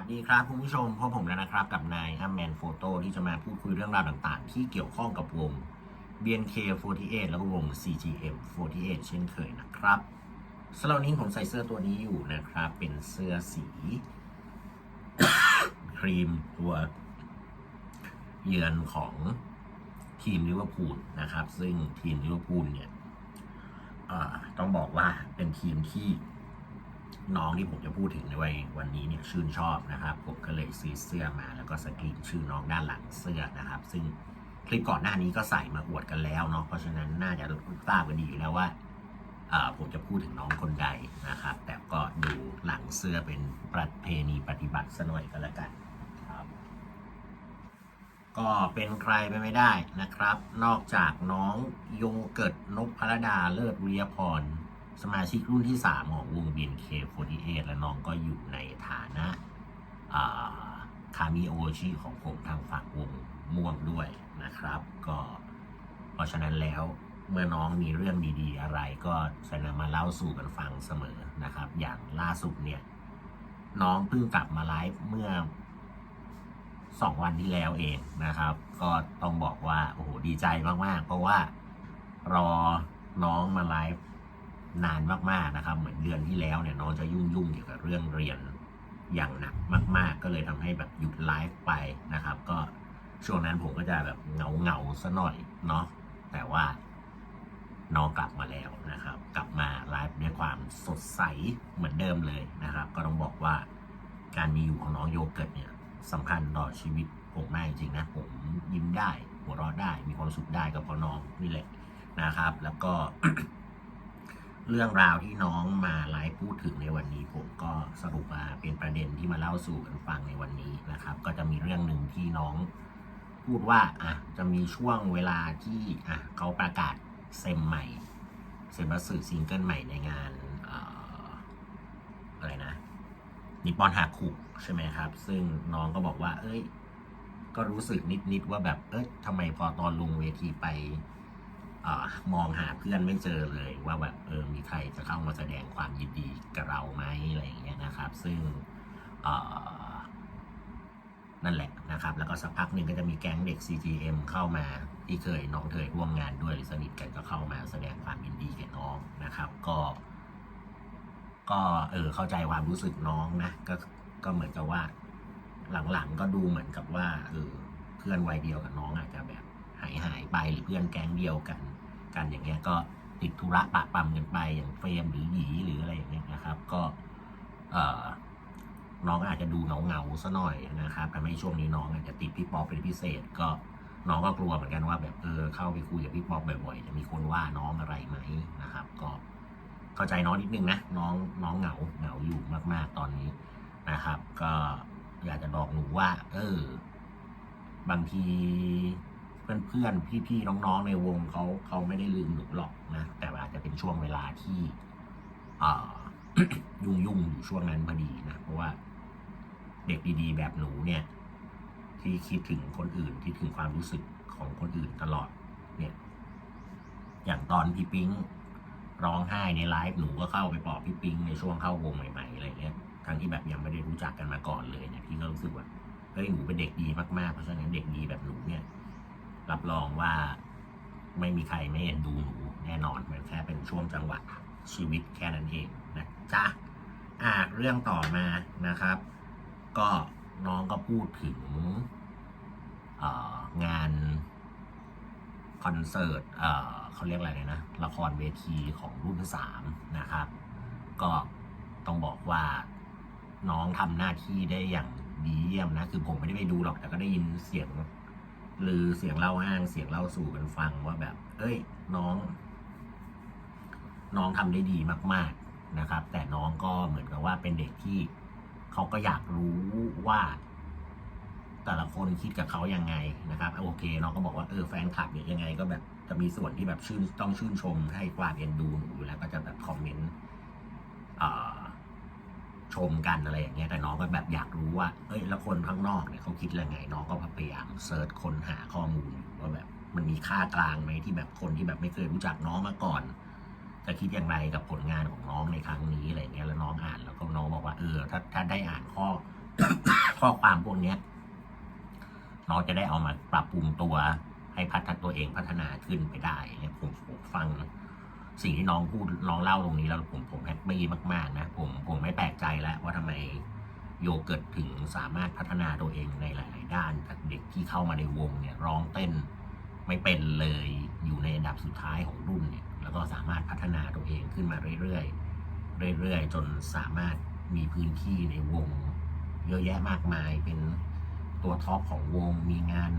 วัสดีครับคุณผู้ชมพบผมแล้วนะครับ กับนายอัมแมนโฟโต้ที่จะมาพูดคุยเรื่องราวต่างๆ ที่เกี่ยวข้องกับวง BNK48 แล้วก็วง CGM48 เช่นเคยนะครับสำหรับนี้ผมใส่เสื้อตัวนี้อยู่นะครับ เป็นเสื้อสี ครีมตัวเยือนของทีมลิเวอร์พูลนะครับ ซึ่งทีมลิเวอร์พูลเนี่ยต้องบอกว่าเป็นทีมที่ น้องที่ผมจะพูดถึงในวันนี้เนี่ยชื่นชอบนะครับ ผมก็เลยซื้อเสื้อมาแล้วก็สกรีนชื่อน้องด้านหลังเสื้อนะครับ ซึ่งคลิปก่อนหน้านี้ก็ใส่มาอวดกันแล้วเนาะเพราะฉะนั้นน่าจะทราบกันดีอยู่แล้วว่าผมจะพูดถึงน้องคนใดนะครับ แต่ก็ดูหลังเสื้อเป็นประเพณีปฏิบัติสหน่อยก็แล้วกันครับ ก็เป็นใครไปไม่ได้นะครับ นอกจากน้องโยเกิร์ตนพพรดาเลิศวิริยพร สมาชิกรุ่นที่ 3 ของวง BNK48 และน้องก็อยู่ในฐานะคามิโอชิของผมทางฝั่งวงม่วงด้วยนะครับ ก็เพราะฉะนั้นแล้วเมื่อน้องมีเรื่องดีๆ อะไรก็จะนำมาเล่าสู่กันฟังเสมอนะครับ อย่างล่าสุดเนี่ย น้องเพิ่งกลับมาไลฟ์เมื่อสองวันที่แล้วเองนะครับ ก็ต้องบอกว่า โอ้โหดีใจมากๆ เพราะว่ารอน้องมาไลฟ์ นานมากๆนะครับ เหมือนเดือนที่แล้วเนี่ยน้องจะยุ่งๆเกี่ยวกับเรื่องเรียนอย่างหนักมาก ๆ ก็เลยทำให้แบบหยุดไลฟ์ไปนะครับ ก็ช่วงนั้นผมก็จะแบบเหงาๆซะหน่อยเนาะแต่ว่าน้องกลับมาแล้วนะครับ กลับมาไลฟ์ด้วยความสดใสเหมือนเดิมเลยนะครับ ก็ต้องบอกว่าการมีอยู่ของน้องโยเกิร์ตเนี่ยสำคัญต่อชีวิตผมมากจริงๆนะ ผมยิ้มได้ หัวเราะได้มีความสุขได้ก็เพราะน้องนี่แหละนะครับ แล้วก็ เรื่องราวที่น้องมาไลฟ์พูดถึงในวันนี้ ผมก็สรุปมาเป็นประเด็นที่มาเล่าสู่กันฟังในวันนี้นะครับ ก็จะมีเรื่องหนึ่งที่น้องพูดว่าอะจะมีช่วงเวลาที่อะเขาประกาศเซมใหม่เซมบัสสึซิงเกิลใหม่ในงานอะไรนะนิปอนฮาคุใช่ไหมครับ ซึ่งน้องก็บอกว่า เอ้ย ก็รู้สึกนิดๆว่าแบบเอ้ยทำไมพอตอนลงเวทีไป มองหาเพื่อนไม่เจอเลย ว่าแบบเออมีใครจะเข้ามาแสดงความยินดีกับเราไหมอะไรอย่างเงี้ยนะครับ ซึ่งนั่นแหละนะครับ แล้วก็สักพักหนึ่งก็จะมีแก๊งเด็ก CGM เข้ามาที่เคยน้องเคยร่วมงานด้วยหรือสนิทกันก็เข้ามาแสดงความยินดีแก่น้องนะครับ ก็ ก็เออเข้าใจความรู้สึกน้องนะก็ก็เหมือนกับว่า หลังๆก็ดูเหมือนกับว่าเออเพื่อนวัยเดียวกับน้องอาจจะแบบ หายหายไปหรือเพื่อนแก๊งเดียวกัน กันอย่างเงี้ยก็ติดธุระปะปัมกันไปอย่างเฟรมหรือหยีหรืออะไรอย่างเงี้ยนะครับ ก็เอ่อน้องอาจจะดูเงาเงาซะหน่อยนะครับทำให้ช่วงนี้น้องอาจจะติดพี่ป๊อปเป็นพิเศษ ก็น้องก็กลัวเหมือนกันว่าแบบเออเข้าไปคุยกับพี่ป๊อปบ่อยๆ จะมีคนว่าน้องอะไรไหมนะครับ ก็เข้าใจน้องนิดนึงนะน้องน้องเหงาเหงาอยู่มาก ๆตอนนี้นะครับ ก็อยากจะบอกหนูว่า เออบางที เพื่อนๆพี่ๆน้องๆในวงเขาเขาไม่ได้ลืมหนูหรอกนะแต่อาจจะเป็นช่วงเวลาที่ยุ่งยุ่งๆอยู่ช่วงนั้นพอดีนะเพราะว่าเด็กดีๆ แบบหนูเนี่ย ที่คิดถึงคนอื่นคิดถึงความรู้สึกของคนอื่นตลอด เนี่ย อย่างตอนพี่ปิ๊งร้องไห้ในไลฟ์หนูก็เข้าไปปลอบพี่ปิ๊งในช่วงเข้าวงใหม่ๆอะไรเงี้ยทั้งที่แบบยังไม่ได้รู้จักกันมาก่อนเลยเนี่ยพี่ก็รู้สึกว่าเฮ้ยหนูเป็นเด็กดีมากๆเพราะฉะนั้นเด็กดีแบบหนูเนี่ย รับรองว่าไม่มีใครไม่เห็นดูหนูแน่นอนมันแค่เป็นช่วงจังหวะชีวิตแค่นั้นเองนะจ๊ะอ่าเรื่องต่อมานะครับ ก็น้องก็พูดถึงเอ่องานคอนเสิร์ตเอ่อเขาเรียกอะไรนะ ละครเวทีของรุ่นสามนะครับ ก็ต้องบอกว่าน้องทำหน้าที่ได้อย่างดีเยี่ยมนะ คือผมไม่ได้ไปดูหรอกแต่ก็ได้ยินเสียง หรือเสียงเล่าอ้างเสียงเล่าสู่กันฟังว่าแบบ เอ้ย น้อง น้องทำได้ดีมาก ๆนะครับ แต่น้องก็เหมือนกับว่าเป็นเด็กที่เขาก็อยากรู้ว่า แต่ละคนคิดกับเขายังไงนะครับโอเค น้องก็บอกว่าเออแฟนคลับเนี่ยยังไง ก็แบบจะมีส่วนที่แบบชื่นต้องชื่นชมให้ความเอ็นดูหนูอยู่แล้วก็จะแบบคอมเมนต์ชมกันอะไรอย่างเงี้ยแต่น้องก็แบบอยาก ว่า เอ้ย แล้วคนข้างนอกเนี่ยเขาคิดยังไงน้องก็พยายามเซิร์ชค้นหาข้อมูลว่าแบบมันมีค่ากลางไหมที่แบบคนที่แบบไม่เคยรู้จักน้องมาก่อน จะคิดอย่างไรกับผลงานของน้องในครั้งนี้อะไรเงี้ยแล้วน้องอ่านแล้วก็น้องบอกว่าเออถ้าถ้าได้อ่านข้อ ข้อความพวกเนี้ยน้องจะได้เอามาปรับปรุงตัวให้พัฒนาตัวเองพัฒนาขึ้นไปได้เนี่ยผมผมฟังสิ่งที่น้องพูดน้องเล่าตรงนี้แล้วผมผมแฮปปี้มาก ๆ นะ ผมผมไม่แปลกใจแล้วว่าทำไม โยเกิร์ตถึงสามารถพัฒนาตัวเองในหลาย ๆ ด้านจากเด็กที่เข้ามาในวงเนี่ยร้องเต้นไม่เป็นเลยอยู่ในอันดับสุดท้ายของรุ่นเนี่ยแล้วก็สามารถพัฒนาตัวเองขึ้นมาเรื่อย ๆ เรื่อย ๆ จนสามารถมีพื้นที่ในวง เยอะแยะมากมายเป็นตัวท็อปของวงมีงาน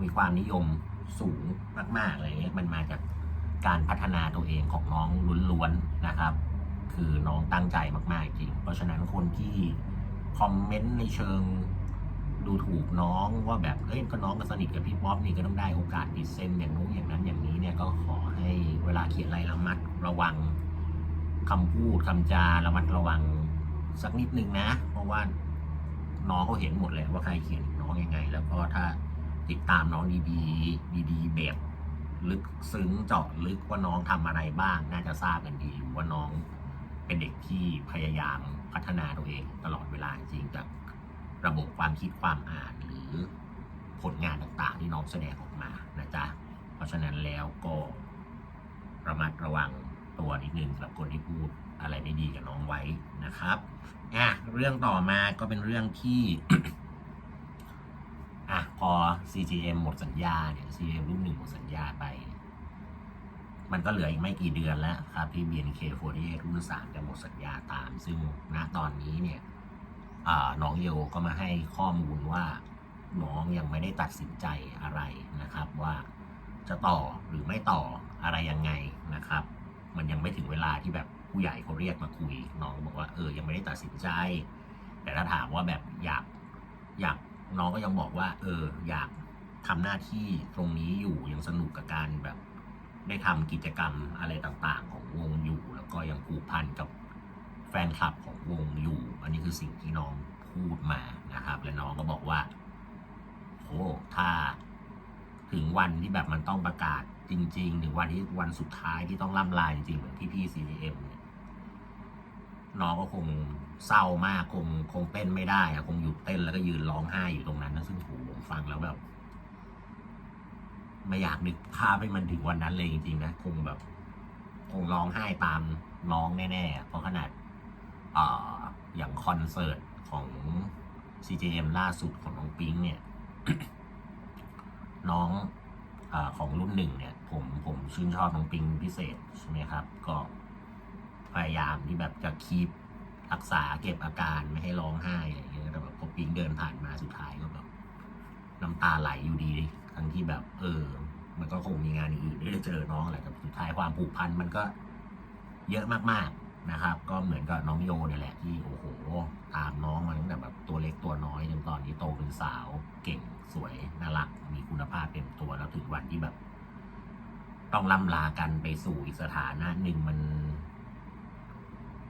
มีความนิยมสูงมากๆอะไรเงี้ยมันมาจากการพัฒนาตัวเองของน้องล้วนๆนะครับ คือน้องตั้งใจมากๆจริง เพราะฉะนั้นคนที่ คอมเมนต์ในเชิงดูถูกน้องว่าแบบเอ้ยก็น้องก็สนิทกับพี่ป๊อปนี่ก็ต้องได้โอกาสดิเซนอย่างนู้นอย่างนั้นอย่างนี้เนี่ยก็ขอให้เวลาเขียนอะไรระมัดระวังคำพูดคำจาระมัดระวังสักนิดนึงนะ เพราะว่าน้องเขาเห็นหมดเลยว่าใครเขียนน้องยังไง แล้วก็ถ้าติดตามน้องดีๆดีๆแบบลึกซึ้งเจาะลึกว่าน้องทำอะไรบ้าง น่าจะทราบกันดีว่าน้องเป็นเด็กที่พยายาม พัฒนาตัวเองตลอดเวลาจริงจากระบบความคิดความอ่านหรือผลงานต่างๆ ที่น้องแสดงออกมานะจ๊ะ เพราะฉะนั้นแล้วก็ระมัดระวังตัวนิดนึงสำหรับคนที่พูดอะไรไม่ดีกับน้องไว้นะครับอะเรื่องต่อมาก็เป็นเรื่องที่อะพอ CGM หมดสัญญาเนี่ย CGM รุ่นหนึ่งหมดสัญญาไป มันก็เหลืออีกไม่กี่เดือนแล้วครับที่ BNK48 รุ่นสามจะหมดสัญญาตาม ซึ่งณตอนนี้เนี่ยน้องโยก็มาให้ข้อมูลว่าน้องยังไม่ได้ตัดสินใจอะไรนะครับ ว่าจะต่อหรือไม่ต่ออะไรยังไงนะครับ มันยังไม่ถึงเวลาที่แบบผู้ใหญ่เขาเรียกมาคุย น้องบอกว่าเออยังไม่ได้ตัดสินใจ แต่ถ้าถามว่าแบบอยากอยากน้องก็ยังบอกว่า เอออยากทำหน้าที่ตรงนี้อยู่ยังสนุกกับการแบบ ได้ทำกิจกรรมอะไรต่างๆ ของวงอยู่ แล้วก็ยังผูกพันกับแฟนคลับของวงอยู่ อันนี้คือสิ่งที่น้องพูดมานะครับ และน้องก็บอกว่าโอ้ถ้าถึงวันที่แบบมันต้องประกาศจริง ๆ ถึงวันที่วันสุดท้ายที่ต้องล่ำลาจริงๆเหมือนพี่พี่ CDM เนี่ยน้องก็คงเศร้ามากคงคงเต้นไม่ได้อะคงหยุดเต้นแล้วก็ยืนร้องไห้อยู่ตรงนั้นนะซึ่งโหผมฟังแล้วแบบ ไม่อยากนึกภาพให้มันถึงวันนั้นเลยจริงๆนะคงแบบ คงร้องไห้ตามน้องแน่ๆ เพราะขนาดอ่าอย่างคอนเสิร์ตของ CJM ล่าสุดของน้องปิงเนี่ย น้องอของรุ่นหนึ่งเนี่ย ผมผมชื่นชอบน้องปิงพิเศษใช่ไหมครับ ก็พยายามที่แบบจะคีปรักษาเก็บอาการไม่ให้ร้องไห้อะไรอย่างเงี้ยแต่แบบพอปิงเดินผ่านมาสุดท้ายก็แบบน้ำตาไหลอยู่ดี ทั้งที่แบบ เออ มันก็คงมีงานอื่นๆได้เจอน้องแหละแต่สุดท้ายความผูกพันมันก็เยอะมากๆนะครับ ก็เหมือนกับน้องโยเนี่ยแหละที่โอ้โห ตามน้องมาตั้งแต่แบบตัวเล็กตัวน้อยจนตอนนี้โตเป็นสาวเก่งสวยน่ารัก มีคุณภาพเต็มตัวแล้วถึงวันที่แบบ ต้องล่ำลากันไปสู่อีกสถานะหนึ่งมัน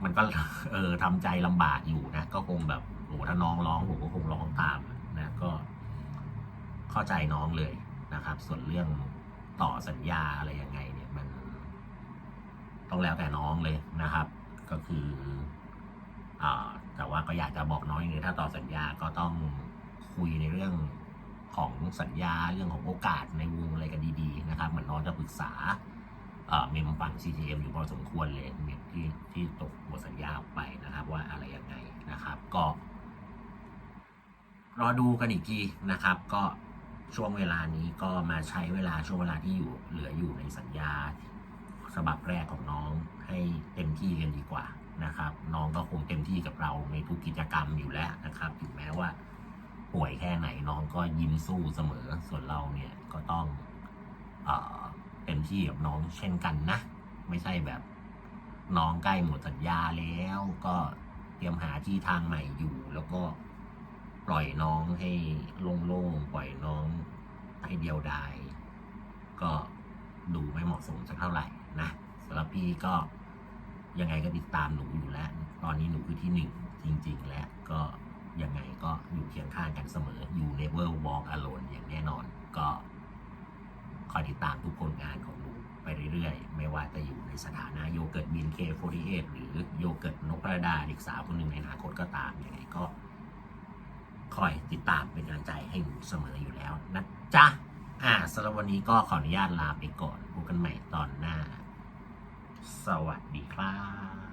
มันก็ เออทำใจลำบากอยู่นะก็คงแบบโอ้ถ้าน้องร้องผมก็คงร้องตามนะก็ เข้าใจน้องเลยนะครับ ส่วนเรื่องต่อสัญญาอะไรยังไงเนี่ยมัน ต้องแล้วแต่น้องเลยนะครับ ก็คืออ่าแต่ว่าก็อยากจะบอกน้องอย่างนี้ถ้าต่อสัญญาก็ต้องคุยในเรื่องของสัญญาเรื่องของโอกาสในวงอะไรกันดีๆนะครับ เหมือนน้องจะปรึกษาเมมฝั่ง CGM อยู่พอสมควรเลยเมมที่ที่ตกหมดสัญญาออกไปนะครับ ว่าอะไรยังไงนะครับ ก็ รอดูกันอีกทีนะครับ ก็ ช่วงเวลานี้ก็มาใช้เวลาช่วงเวลาที่อยู่เหลืออยู่ในสัญญาฉบับแรกของน้องให้เต็มที่กันดีกว่านะครับ น้องก็คงเต็มที่กับเราในทุกกิจกรรมอยู่แล้วนะครับถึงแม้ว่าป่วยแค่ไหนน้องก็ยิ้มสู้เสมอส่วนเราเนี่ยก็ต้องเออเต็มที่กับน้องเช่นกันนะ ไม่ใช่แบบน้องใกล้หมดสัญญาแล้ว ก็เตรียมหาที่ทางใหม่อยู่แล้วก็ ปล่อยน้องให้โล่งๆปล่อยน้องให้เดียวดายก็ดูไม่เหมาะสมสักเท่าไหร่นะสำหรับพี่ก็ยังไงก็ติดตามหนูอยู่แล้ว ตอนนี้หนูคือที่หนึ่งจริง ๆ และก็ยังไงก็อยู่เคียงข้างกันเสมออยู่ never walk alone อย่างแน่นอนก็คอยติดตามทุกผลงานของหนูไปเรื่อยๆ ไม่ว่าจะอยู่ในสถานะโยเกิร์ตบินเค48หรือโยเกิร์ตนพประดาเด็กสาวคนหนึ่งในอนาคตก็ตามยังไงก็ อยติดตามเป็นกำลังใจให้หนูเสมออยู่แล้วนะจ๊ะอ่าสำหรับวันนี้ก็ขออนุญาตลาไปก่อนพบกันใหม่ตอนหน้า สวัสดีครับ